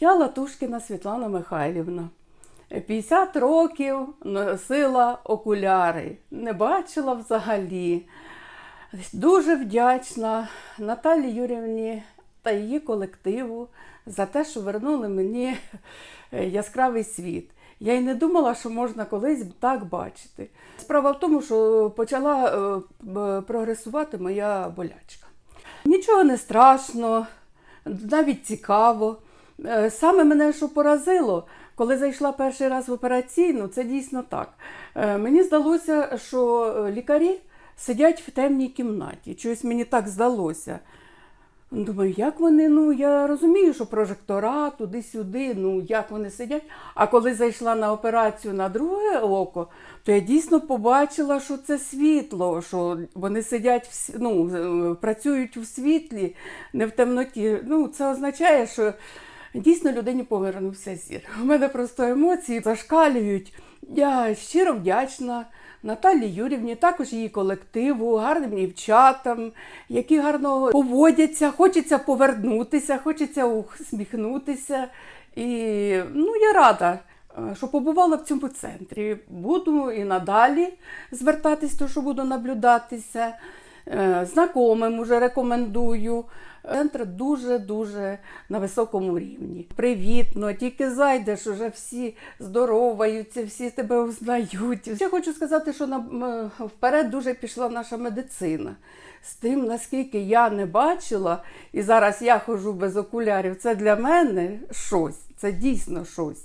Я Латушкіна Світлана Михайлівна. 50 років носила окуляри, не бачила взагалі. Дуже вдячна Наталі Юрівні та її колективу за те, що вернули мені яскравий світ. Я й не думала, що можна колись так бачити. Справа в тому, що почала е, прогресувати моя болячка. Нічого не страшно, навіть цікаво. Е, Саме мене що поразило, коли зайшла перший раз в операційну, це дійсно так. Е, Мені здалося, що е, лікарі сидять в темній кімнаті. Чогось мені так здалося. Думаю, як вони, ну я розумію, що прожектора туди-сюди, ну як вони сидять. А коли зайшла на операцію на друге око, то я дійсно побачила, що це світло, що вони сидять в ну, працюють у світлі, не в темноті. Ну, це означає, що дійсно людині повернувся зір. У мене просто емоції зашкалюють. Я щиро вдячна Наталі Юрівні, також її колективу, гарним дівчатам, які гарно поводяться, хочеться повернутися, хочеться усміхнутися. І ну, я рада, е, що побувала в цьому центрі. Буду і надалі звертатись, то що буду наблюдатися. Е, Знайомим уже рекомендую. Центр дуже-дуже на високому рівні. Привітно, тільки зайдеш, уже всі здороваються, всі тебе узнають. Я хочу сказати, що на, вперед дуже пішла наша медицина. З тим, наскільки я не бачила, і зараз я ходжу без окулярів, це для мене щось, це дійсно щось.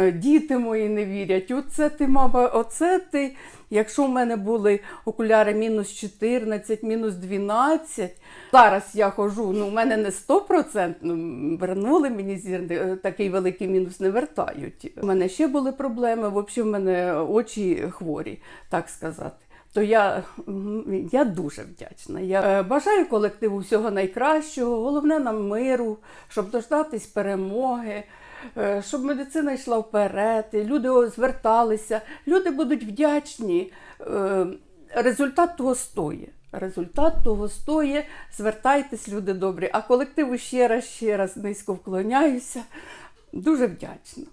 Е, Діти мої не вірять. Оце ти, мама, оце ти. Якщо в мене були окуляри мінус 14, мінус 12, зараз я ходжу, ну в мене не 100%, вернули мені зір, е, такий великий мінус не вертають. У мене ще були проблеми, взагалі в мене очі хворі, так сказати. То я, я дуже вдячна. Я е, бажаю колективу всього найкращого, головне нам миру, щоб дождатись перемоги, е, щоб медицина йшла вперед, і люди зверталися. Люди будуть вдячні. е, Результат того стоїть. Результат того стоїть. Звертайтесь, люди добрі. А колективу ще раз, ще раз низько вклоняюся. Дуже вдячна.